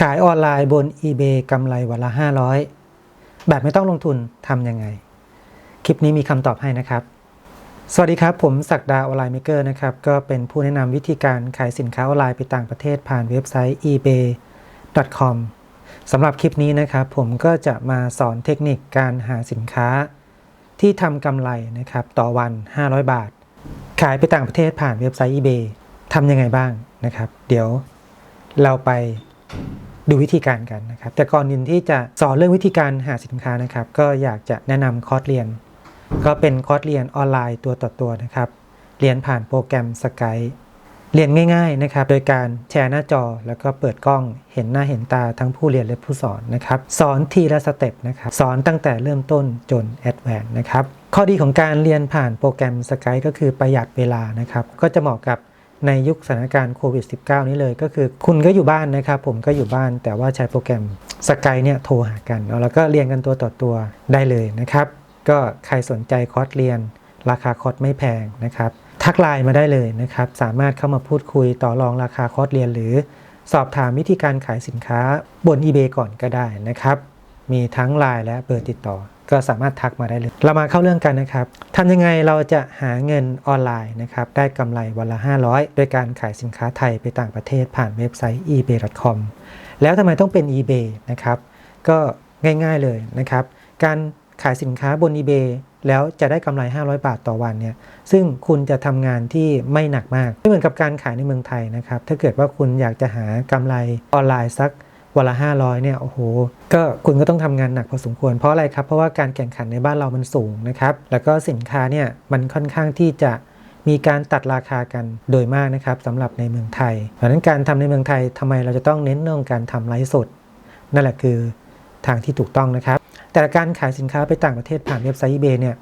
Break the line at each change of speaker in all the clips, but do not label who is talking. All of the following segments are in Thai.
ขายออนไลน์บน eBay กำไรวันละ 500 แบบไม่ต้องลงทุนทำยังไง คลิปนี้มีคำตอบให้นะครับ สวัสดีครับ ผมศักดาออนไลน์เมเกอร์นะครับ ก็เป็นผู้แนะนำวิธีการขายสินค้าออนไลน์ไปต่างประเทศผ่านเว็บไซต์ ebay.com สำหรับคลิปนี้นะครับ ผมก็จะมาสอนเทคนิคการหาสินค้า ที่ทำกำไรนะครับต่อวัน 500 บาท ขายไปต่างประเทศผ่านเว็บไซต์ eBay ทำยังไงบ้างนะครับ เดี๋ยวเราไป ดูวิธีการกันนะครับ แต่ก่อนอื่นที่จะสอนเรื่องวิธีการหาสินค้านะครับ ก็อยากจะแนะนำคอร์สเรียน ก็เป็นคอร์สเรียนออนไลน์ตัวต่อตัวนะครับ เรียนผ่านโปรแกรมสกายเรียนง่ายๆนะครับ โดยการแชร์หน้าจอแล้วก็เปิดกล้องเห็นหน้าเห็นตาทั้งผู้เรียนและผู้สอนนะครับ สอนทีละสเต็ปนะครับ สอนตั้งแต่เริ่มต้นจนแอดแวนนะครับ ข้อดีของการเรียนผ่านโปรแกรมสกายก็คือประหยัดเวลานะครับ ก็จะเหมาะกับ ในยุคสถานการณ์โควิด -19 นี้เลยก็คือคุณก็อยู่บ้านนะครับผมก็อยู่บ้านแต่ว่าใช้โปรแกรมสกายเนี่ยโทรหากันเนาะแล้วก็เรียนกันตัวต่อตัวได้เลยนะครับ ก็ใครสนใจคอร์สเรียน ราคาคอร์สไม่แพงนะครับ ทักไลน์มาได้เลยนะครับ สามารถเข้ามาพูดคุยต่อรองราคาคอร์สเรียน หรือสอบถามวิธีการขายสินค้าบน eBay ก่อนก็ได้นะครับ มีทั้งไลน์และเบอร์ติดต่อ ก็สามารถทักมาได้เลย เรามาเข้าเรื่องกันนะครับทำยังไงเราจะหาเงินออนไลน์นะครับ ได้กำไรวันละ 500 โดยการขายสินค้าไทยไปต่างประเทศผ่านเว็บไซต์ ebay.com แล้วทำไมต้องเป็น eBay นะครับ ก็ง่ายๆเลยนะครับ การขายสินค้าบน eBay แล้วจะได้กำไร 500 บาทต่อวันเนี่ย ซึ่งคุณจะทำงานที่ไม่หนักมาก ไม่เหมือนกับการขายในเมืองไทยนะครับ ถ้าเกิดว่าคุณอยากจะหากำไรออนไลน์สัก วันละ 500เนี่ยโอ้โหก็คุณก็ต้องทำงานหนักพอสมควรเพราะอะไรครับ เพราะว่าการแข่งขันในบ้านเรามันสูงนะครับ แล้วก็สินค้าเนี่ยมันค่อนข้างที่จะมีการตัดราคากันโดยมากนะครับสำหรับในเมืองไทย เพราะฉะนั้นการทำในเมืองไทยทำไมเราจะต้องเน้นเรื่องการทำไลฟ์สด นั่นแหละคือทางที่ถูกต้องนะครับ แต่การขายสินค้าไปต่างประเทศผ่านเว็บไซต์ eBay เนี่ย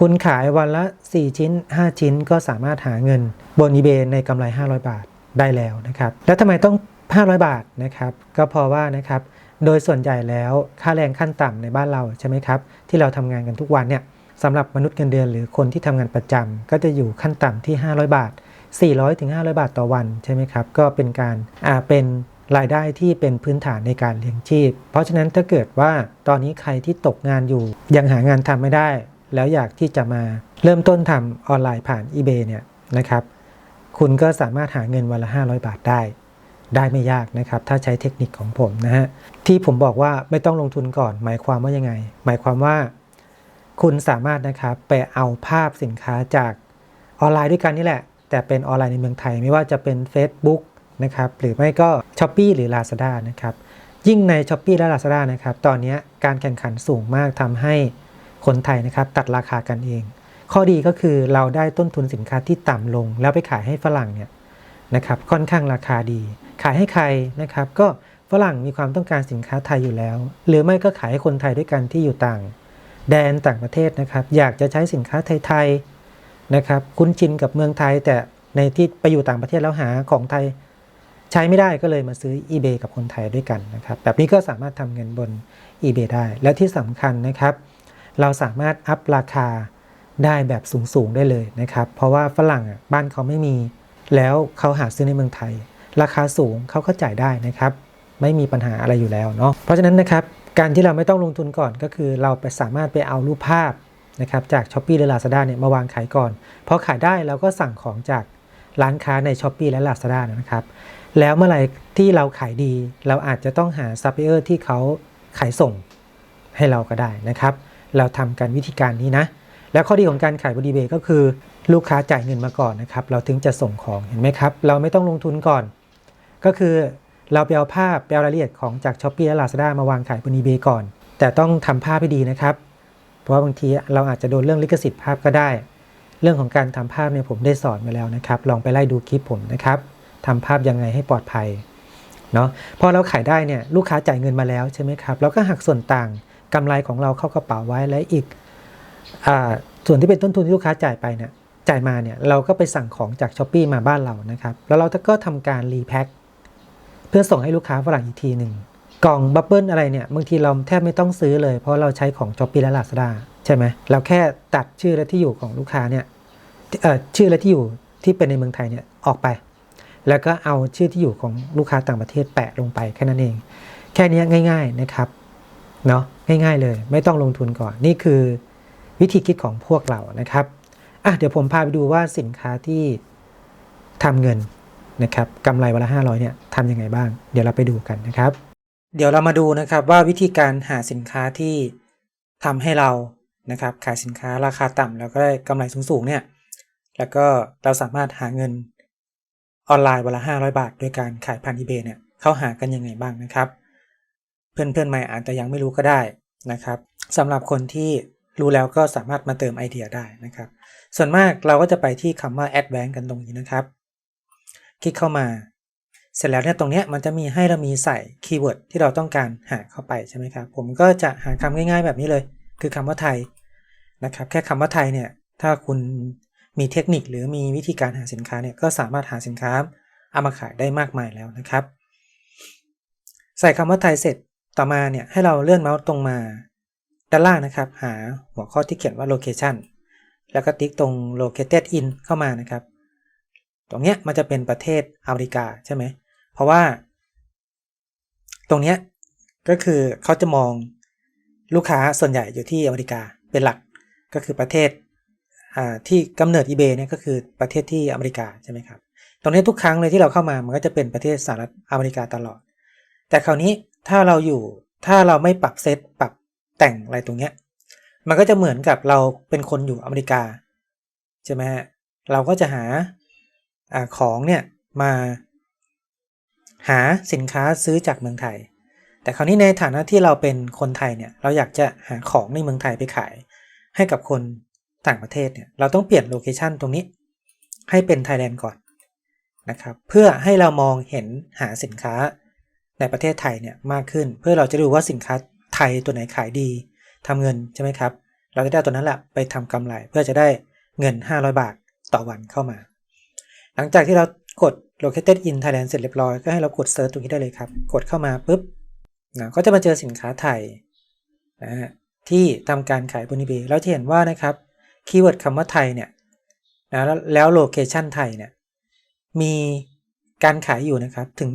คุณขายวันละ 4 ชิ้น 5 ชิ้นก็สามารถหาเงินบน eBay ในกำไร 500 บาทได้แล้วนะครับ แล้วทำไมต้อง 500 บาทนะครับ ก็พราะว่านะครับ โดยส่วนใหญ่แล้วค่าแรงขั้นต่ำในบ้านเราใช่ไหมครับ ที่เราทำงานกันทุกวันเนี่ยสำหรับมนุษย์เงินเดือนหรือคนที่ทำงานประจำก็จะอยู่ขั้นต่ำที่ 500 บาท 400ถึง500 บาทต่อวันใช่ไหมครับ ก็เป็นการอ่าเป็นรายได้ที่เป็นพื้นฐานในการเลี้ยงชีพ เพราะฉะนั้นถ้าเกิดว่าตอนนี้ใครที่ตกงานอยู่ ยังหางานทำไม่ได้ แล้วอยากที่จะมาเริ่มต้นทำออนไลน์ผ่าน eBay เนี่ยนะครับ คุณก็สามารถหาเงินวันละ 500 บาทได้ ได้ไม่ยากนะครับ ถ้าใช้เทคนิคของผมนะฮะที่ผมบอกว่าไม่ต้องลงทุนก่อน หมายความว่ายังไง หมายความว่า คุณสามารถนะครับไปเอาภาพสินค้าจากออนไลน์ด้วยกันนี่แหละ แต่เป็นออนไลน์ในเมืองไทย ไม่ว่าจะเป็น Facebook นะครับหรือไม่ก็ s h อ p e e หรือ Lazada นะครับยิ่งใน s h อ p e e และ Lazada นะครับตอนนี้การแข่งขันสูงมากทำให้คนไทยนะครับตัดราคากันเอง ข้อดีก็คือเราได้ต้นทุนสินค้าที่ต่ำลง แล้วไปขายให้ฝรั่งเนี่ยนะครับค่อนข้างราคาดี ขายให้ใครนะครับ ก็ฝรั่งมีความต้องการสินค้าไทยอยู่แล้ว หรือไม่ก็ขายให้คนไทยด้วยกันที่อยู่ต่าง แดนต่างประเทศนะครับ อยากจะใช้สินค้าไทยๆนะครับ คุ้นชินกับเมืองไทย แต่ในที่ไปอยู่ต่างประเทศแล้วหาของไทย ใช้ไม่ได้ก็เลยมาซื้อ eBay กับคนไทยด้วยกันนะครับ แบบนี้ก็สามารถทำเงินบน eBay ได้ และที่สำคัญนะครับ เราสามารถอัพราคาได้แบบสูงๆได้เลยนะครับ เพราะว่าฝรั่งอะบ้านเขาไม่มี แล้วเขาหาซื้อในเมืองไทย ราคาสูงเขาก็จ่ายได้นะครับ ไม่มีปัญหาอะไรอยู่แล้วเนาะเพราะฉะนั้นนะครับการที่เราไม่ต้องลงทุนก่อนก็คือเราไปสามารถไปเอารูปภาพนะครับจาก s h อ p e e และ Lazada เนี่ยมาวางขายก่อนพอขายได้เราก็สั่งของจากร้านค้าใน s h อ p e e และ Lazada นะครับ แล้วเมื่อไหร่ที่เราขายดี เราอาจจะต้องหาซัพพลายเออร์ที่เขาขายส่งให้เราก็ได้นะครับ เราทำกันวิธีการนี้นะ แล้วข้อดีของการขายบน eBay ก็คือ ลูกค้าจ่ายเงินมาก่อนนะครับ เราถึงจะส่งของเห็นไหมครับ เราไม่ต้องลงทุนก่อน ก็คือเราไปเอาภาพไปเอารายละเอียดของจาก s h อ p e e และ Lazada มาวางขายบน eBay ก่อน แต่ต้องทำภาพให้ดีนะครับ เพราะว่าบางทีเราอาจจะโดนเรื่องลิขสิทธิ์ภาพก็ได้ เรื่องของการทำภาพเนี่ยผมได้สอนมาแล้วนะครับ ลองไปไล่ดูคลิปผมนะครับทำภาพยังไงให้ปลอดภัยเนาะพอเราขายได้เนี่ยลูกค้าจ่ายเงินมาแล้วใช่ไหมครับเราก็หักส่วนต่างกำไรของเราเข้ากระเป๋าไว้และอีกอส่วนที่เป็นต้นทุนที่ลูกค้าจ่ายไปเนี่ยจ่ายมาเนี่ยเราก็ไปสั่งของจากช้อปปีมาบ้านเรานะครับ แล้วเราก็ทำการรีแพ็ค เพื่อส่งให้ลูกค้าฝรั่งอีกทีหนึ่งกล่องบับเบิลอะไรเนี่ยบางทีเราแทบไม่ต้องซื้อเลย เพราะเราใช้ของช้อปปี้และลาซาด้าใช่ไหมเราแค่ตัดชื่อและที่อยู่ของลูกค้าเนี่ยเอ่อชื่อและที่อยู่ที่เป็นในเมืองไทยเนี่ยออกไป แล้วก็เอาชื่อที่อยู่ของลูกค้าต่างประเทศแปะลงไปแค่นั้นเอง แค่นี้ง่าย ๆนะครับเนาะง่ายๆเลย ไม่ต้องลงทุนก่อนนี่คือวิธีคิดของพวกเรานะครับอะเดี๋ยวผมพาไปดูว่าสินค้าที่ทำเงิน นะครับกำไรวันละ 500เนี่ยทำยังไงบ้าง เดี๋ยวเราไปดูกันนะครับ เดี๋ยวเรามาดูนะครับว่าวิธีการหาสินค้าที่ทำให้เรานะครับขายสินค้าราคาต่ำแล้วก็ได้กำไรสูงๆเนี่ยแล้วก็เราสามารถหาเงินออนไลน์วันละ 500 บาท โดยการขายผ่าน eBay เนี่ยเขาหากันยังไงบ้างนะครับ เพื่อนๆใหม่อาจจะยังไม่รู้ก็ได้นะครับสำหรับคนที่รู้แล้วก็สามารถมาเติมไอเดียได้นะครับ ส่วนมากเราก็จะไปที่คำว่า advanced กันตรงนี้นะครับ คลิกเข้ามา เสร็จแล้วเนี่ยตรงเนี้ยมันจะมีให้เรามีใส่คีย์เวิร์ดที่เราต้องการหาเข้าไปใช่ไหมครับ ผมก็จะหาคำง่ายๆแบบนี้เลย คือคำว่าไทยนะครับ แค่คำว่าไทยเนี่ยถ้าคุณมีเทคนิคหรือมีวิธีการหาสินค้าเนี่ยก็สามารถหาสินค้าเอามาขายได้มากมายแล้วนะครับ ใส่คำว่าไทยเสร็จต่อมาเนี่ยให้เราเลื่อนเมาส์ตรงมาด้านล่างนะครับ หาหัวข้อที่เขียนว่า location แล้วก็ติ๊กตรง located in เข้ามานะครับ ตรงเนี้ยมันจะเป็นประเทศอเมริกาใช่ไหม เพราะว่า ตรงเนี้ยก็คือเขาจะมองลูกค้าส่วนใหญ่อยู่ที่อเมริกาเป็นหลักก็คือประเทศที่กำเนิด eBay เนี่ยก็คือประเทศที่อเมริกาใช่ไหมครับตรงนี้ทุกครั้งเลยที่เราเข้ามามันก็จะเป็นประเทศสหรัฐอเมริกาตลอด แต่คราวนี้ถ้าเราอยู่ถ้าเราไม่ปรับเซตปรับแต่งอะไรตรงเนี้ยมันก็จะเหมือนกับเราเป็นคนอยู่อเมริกาใช่ไหมฮะเราก็จะหา อของเนี่ยมาหาสินค้าซื้อจากเมืองไทย แต่คราวนี้ในฐานะที่เราเป็นคนไทยเนี่ยเราอยากจะหาของในเมืองไทยไปขาย ให้กับคนต่างประเทศเนี่ยเราต้องเปลี่ยนโลเคชันตรงนี้ ให้เป็นไทยแลนด์ก่อนนะครับเพื่อให้เรามองเห็นหาสินค้าในประเทศไทยเนี่ยมากขึ้น เพื่อเราจะดูว่าสินค้าไทยตัวไหนขายดีทำเงินใช่ไหมครับ เราจะได้ตัวนั้นแหละไปทำกำไรเพื่อจะได้เงิน 500 บาทต่อวันเข้ามา หลังจากที่เรากด located in Thailand เสร็จเรียบร้อย ก็ให้เรากด search ตรงนี้ได้เลยครับ กดเข้ามาปุ๊บนะก็จะมาเจอสินค้าไทยนะฮะที่ทำการขายบน eBay เราจะเห็นว่านะครับคีย์เวิร์ดคำว่าไทยเนี่ยนะแล้วโลเคชันไทยเนี่ยมีการขายอยู่นะครับถึง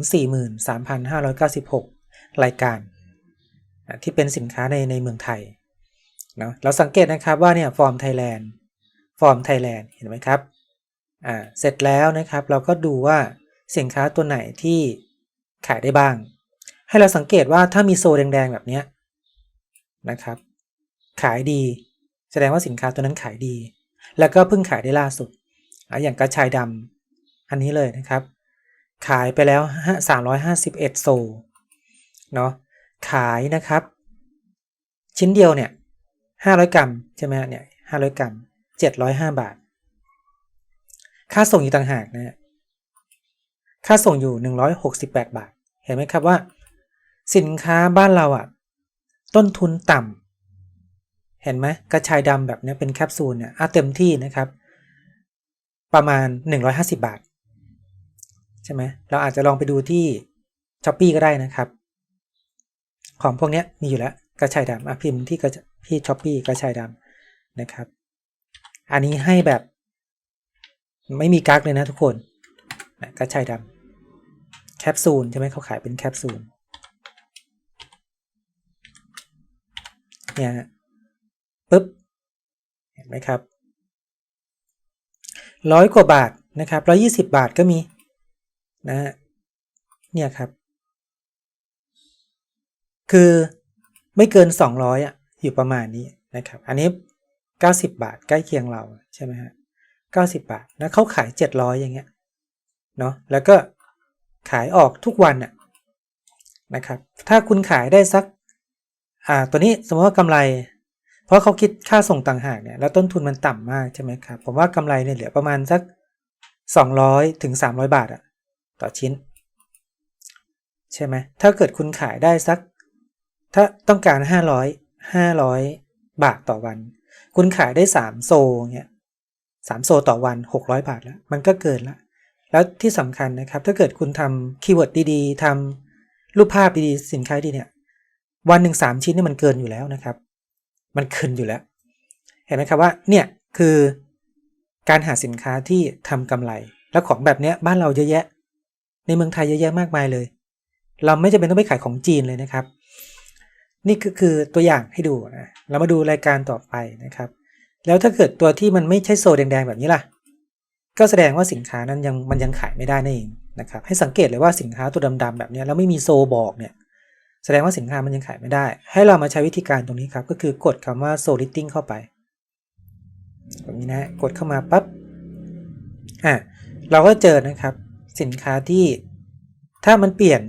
43,596 รายการนะที่เป็นสินค้าในในเมืองไทยเนาะเราสังเกตนะครับว่าเนี่ยฟอร์มไทยแลนด์ฟอร์มไทยแลนด์เห็นไหมครับ อ่าเสร็จแล้วนะครับเราก็ดูว่าสินค้าตัวไหนที่ขายได้บ้าง ให้เราสังเกตว่าถ้ามีโซแดงๆแบบนี้นะครับ ขายดี แสดงว่าสินค้าตัวนั้นขายดี แล้วก็เพิ่งขายได้ล่าสุดออย่างกระชายดำอันนี้เลยนะครับ ขายไปแล้ว 351 โซเนาะขายนะครับ ชิ้นเดียวเนี่ย 500 กรัมใช่ไหมเนี่ย500 กรัม 705 บาท ค่าส่งอยู่ต่างหากนะค่าส่งอยู่ 168 บาท เห็นไหมครับว่า สินค้าบ้านเราอะ่ะ ต้นทุนต่ำเห็นไหมกระชายดำแบบนี้เป็นแคปซูลเนี่ยเต็มที่นะครับ ประมาณ 150 บาท ใช่ไหมเราอาจจะลองไปดูที่ช้อปปีก็ได้นะครับ ของพวกนี้มีอยู่แล้วกระชายดำอะพิมพ์ที่กระที่ช้อปปี้กระชายดำนะครับ อันนี้ให้แบบ ไม่มีกั๊กเลยนะทุกคนกระชายดำแคปซูลใช่ไหมเขาขายเป็นแคปซูลเนี่ยปุ๊บเห็นไหมครับร้อยกว่าบาทนะครับร้อยี่สิบบาทก็มีนะฮะเนี่ยครับ คือไม่เกิน200อะอยู่ประมาณนี้นะครับ อันนี้90บาทใกล้เคียงเราใช่ไหมฮะ 90 บาท แล้วเขาขาย 700 อย่างเงี้ยเนาะแล้วก็ขายออกทุกวันอะนะครับถ้าคุณขายได้สักอ่าตัวนี้สมมติว่ากำไร เพราะเขาคิดค่าส่งต่างหากเนี่ยแล้วต้นทุนมันต่ำมากใช่ไหมครับผมว่ากำไรเนี่ยเหลือประมาณสัก 200ถึง300 บาทอะต่อชิ้น ใช่ไหมถ้าเกิดคุณขายได้สัก ถ้าต้องการ 500 500 บาทต่อวัน คุณขายได้ 3 โซเงี้ย 3 โซต่อวัน 600 บาทแล้ว มันก็เกินละแล้วที่สำคัญนะครับ ถ้าเกิดคุณทำคีย์เวิร์ดดีๆทำรูปภาพดีๆ สินค้าดีเนี่ย วันหนึ่งสามชิ้นนี่มันเกินอยู่แล้วนะครับ มันขึ้นอยู่แล้ว เห็นไหมครับว่าเนี่ยคือการหาสินค้าที่ทำกำไร แล้วของแบบเนี้ยบ้านเราเยอะแยะ ในเมืองไทยเยอะแยะมากมายเลย เราไม่จำเป็นต้องไปขายของจีนเลยนะครับ นี่คือคือตัวอย่างให้ดูนะเรามาดูรายการต่อไปนะครับ แล้วถ้าเกิดตัวที่มันไม่ใช่โซแดงๆแบบนี้ล่ะ ก็แสดงว่าสินค้านั้นยังมันยังขายไม่ได้นั่นเองนะครับ ให้สังเกตเลยว่าสินค้าตัวดำๆแบบนี้แล้วไม่มีโซบอกเนี่ย แสดงว่าสินค้ามันยังขายไม่ได้ ให้เรามาใช้วิธีการตรงนี้ครับ ก็คือกดคำว่าโซลิตติ้งเข้าไปแบบนี้นะกดเข้ามาปั๊บอะเราก็เจอนะครับ สินค้าที่ถ้ามันเปลี่ยน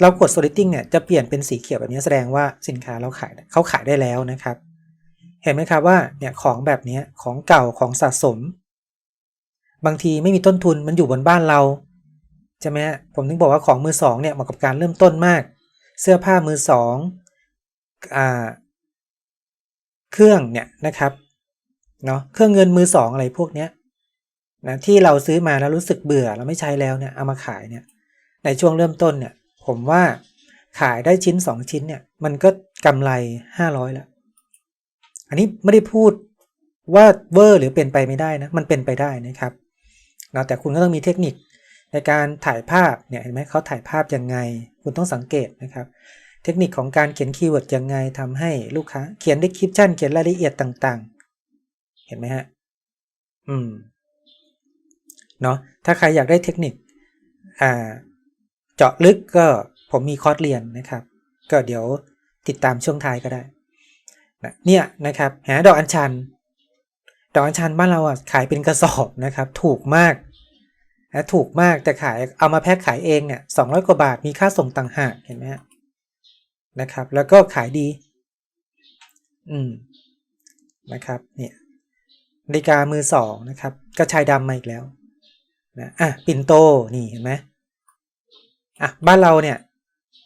เรากด sorting เนี่ยจะเปลี่ยนเป็นสีเขียวแบบนี้แสดงว่าสินค้าเราขายเขาขายได้แล้วนะครับ เห็นไหมครับว่าเนี่ยของแบบนี้ของเก่าของสะสม บางทีไม่มีต้นทุนมันอยู่บนบ้านเราใช่ไหมผมถึงบอกว่าของมือสองเนี่ยเหมาะกับการเริ่มต้นมาก เสื้อผ้ามือสองอ่าเครื่องเนี่ยนะครับเนาะเครื่องเงินมือสองอะไรพวกเนี้ยนะที่เราซื้อมาแล้วรู้สึกเบื่อเราไม่ใช้แล้วเนี่ยเอามาขายเนี่ยในช่วงเริ่มต้นเนี่ยผมว่าขายได้ชิ้น 2 ชิ้นเนี่ยมันก็กำไร 500แล้ว อันนี้ไม่ได้พูดว่าเวอร์หรือเป็นไปไม่ได้นะ มันเป็นไปได้นะครับเนาะแต่คุณก็ต้องมีเทคนิคในการถ่ายภาพเนี่ยเห็นไหมเขาถ่ายภาพยังไง คุณต้องสังเกตนะครับ เทคนิคของการเขียนคีย์เวิร์ดยังไงทำให้ลูกค้า เขียนดีคริปชั่นเขียนรายละเอียดต่างๆ เห็นไหมฮะอืมเนาะถ้าใครอยากได้เทคนิคอ่าเจาะลึกก็ผมมีคอร์สเรียนนะครับ ก็เดี๋ยวติดตามช่วงท้ายก็ได้ เนี่ยนะครับหาดอกอัญชัน ดอกอัญชันบ้านเราอะขายเป็นกระสอบนะครับ ถูกมากนะถูกมากแต่ขายเอามาแพ็คขายเองเนี่ยสองกว่าบาทมีค่าส่งต่างหากเห็นไหมฮะนะครับ แล้วก็ขายดี อืมนะครับ เนี่ยนาฬิกามือสองนะครับ กระชายดำมาอีกแล้วนะอะปิ่นโตนี่เห็นไหมอะบ้านเราเนี่ย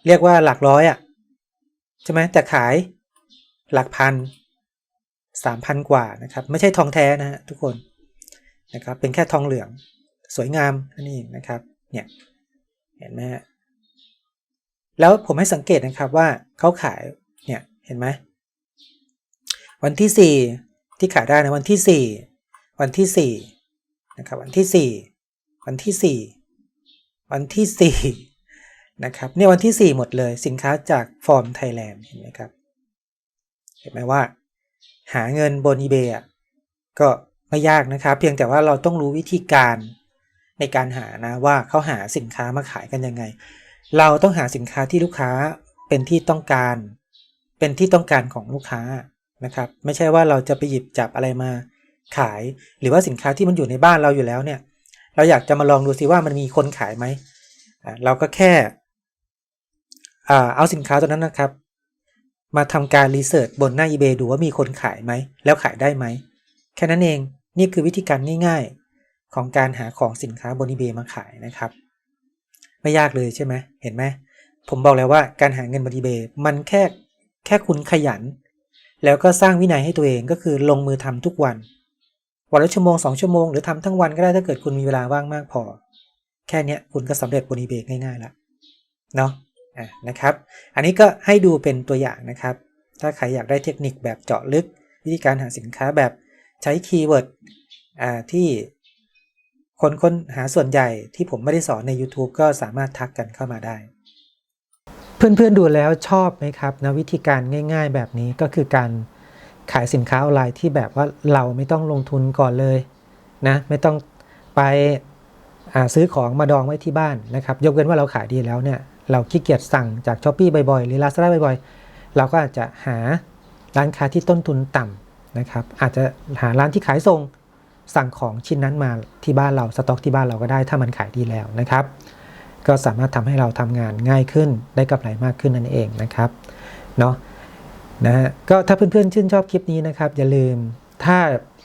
เรียกว่าหลักร้อยอะใช่ไหมแต่ขาย หลักพันสามพันกว่านะครับ ไม่ใช่ทองแท้นะฮะทุกคนนะครับ เป็นแค่ทองเหลืองสวยงามนั่นเองนะครับ เนี่ย เห็นไหมฮะแล้วผมให้สังเกตนะครับว่าเขาขายเนี่ยเห็นไหมวันที่สี่ที่ขายได้นะวันที่สี่วันที่สี่นะครับวันที่สี่วันที่สี่วันที่สี่นะครับเนี่ยวันที่ 4 หมดเลยสินค้าจากฟอร์มไทยแลนด์เห็นไหมครับ เห็นไหมว่า หาเงินบน eBay อะก็ไม่ยากนะครับ เพียงแต่ว่าเราต้องรู้วิธีการในการหานะว่าเขาหาสินค้ามาขายกันยังไง เราต้องหาสินค้าที่ลูกค้าเป็นที่ต้องการ เป็นที่ต้องการของลูกค้านะครับ ไม่ใช่ว่าเราจะไปหยิบจับอะไรมาขาย หรือว่าสินค้าที่มันอยู่ในบ้านเราอยู่แล้วเนี่ย เราอยากจะมาลองดูซิว่ามันมีคนขายไหมเราก็แค่เอาสินค้าตัวนั้นนะครับ มาทำการรีเสิร์ชบนหน้า eBay ดูว่ามีคนขายไหม แล้วขายได้ไหม แค่นั้นเองนี่คือวิธีการง่าย ๆ ของการหาของสินค้าบน eBay มาขายนะครับ ไม่ยากเลยใช่ไหมเห็นไหมผมบอกแล้วว่าการหาเงินบน eBay มันแค่แค่คุณขยัน แล้วก็สร้างวินัยให้ตัวเองก็คือลงมือทำทุกวัน วันละชั่วโมงสองชั่วโมงหรือทำทั้งวันก็ได้ถ้าเกิดคุณมีเวลาว่างมากพอ แค่นี้คุณก็สำเร็จบน eBay ง่ายๆล้วเนาะ นะครับ อันนี้ก็ให้ดูเป็นตัวอย่างนะครับ ถ้าใครอยากได้เทคนิคแบบเจาะลึก วิธีการหาสินค้าแบบใช้คีย์เวิร์ดที่คนค้นหาส่วนใหญ่ที่ผมไม่ได้สอนใน YouTube ก็สามารถทักกันเข้ามาได้ เพื่อนๆดูแล้วชอบไหมครับนะวิธีการง่าย ๆ แบบนี้ก็คือการขายสินค้าออนไลน์ที่แบบว่าเราไม่ต้องลงทุนก่อนเลยนะไม่ต้องไปซื้อของมาดองไว้ที่บ้านนะครับ ยกเว้นว่าเราขายดีแล้วเนี่ย เราขี้เกียจสั่งจากช้อปปี้บ่อยๆ หรือ Lazada บ่อยๆ เราก็อาจจะหาร้านค้าที่ต้นทุนต่ำนะครับ อาจจะหาร้านที่ขายส่งสั่งของชิ้นนั้นมาที่บ้านเราสต็อกที่บ้านเราก็ได้ถ้ามันขายดีแล้วนะครับ ก็สามารถทำให้เราทำงานง่ายขึ้นได้กำไรมากขึ้นนั่นเองนะครับเนาะนะฮะก็ถ้าเพื่อนๆชื่นชอบคลิปนี้นะครับ อย่าลืมถ้า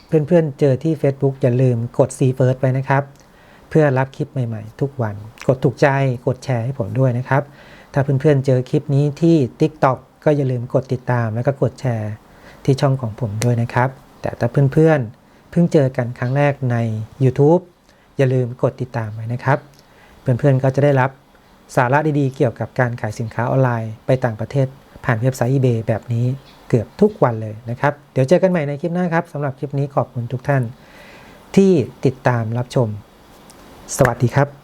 เพื่อนๆเจอที่ Facebook อย่าลืมกด See First ไปนะครับ พื่อรับคลิปใหม่ๆ ทุกวัน กดถูกใจกดแชร์ให้ผมด้วยนะครับ ถ้าเพื่อนๆเจอคลิปนี้ที่ TikTok ก็อย่าลืมกดติดตามแล้วก็กดแชร์ที่ช่องของผมด้วยนะครับ แต่ถ้าเพื่อนๆ เพิ่งเจอกันครั้งแรกใน YouTube อย่าลืมกดติดตามไว้นะครับ เพื่อนๆก็จะได้รับสาระดีๆ เกี่ยวกับการขายสินค้าออนไลน์ไปต่างประเทศ ผ่านเว็บไซต์ eBay แบบนี้เกือบทุกวันเลยนะครับ เดี๋ยวเจอกันใหม่ในคลิปหน้าครับสำหรับคลิปนี้ขอบคุณทุกท่าน ที่ติดตามรับชม สวัสดีครับ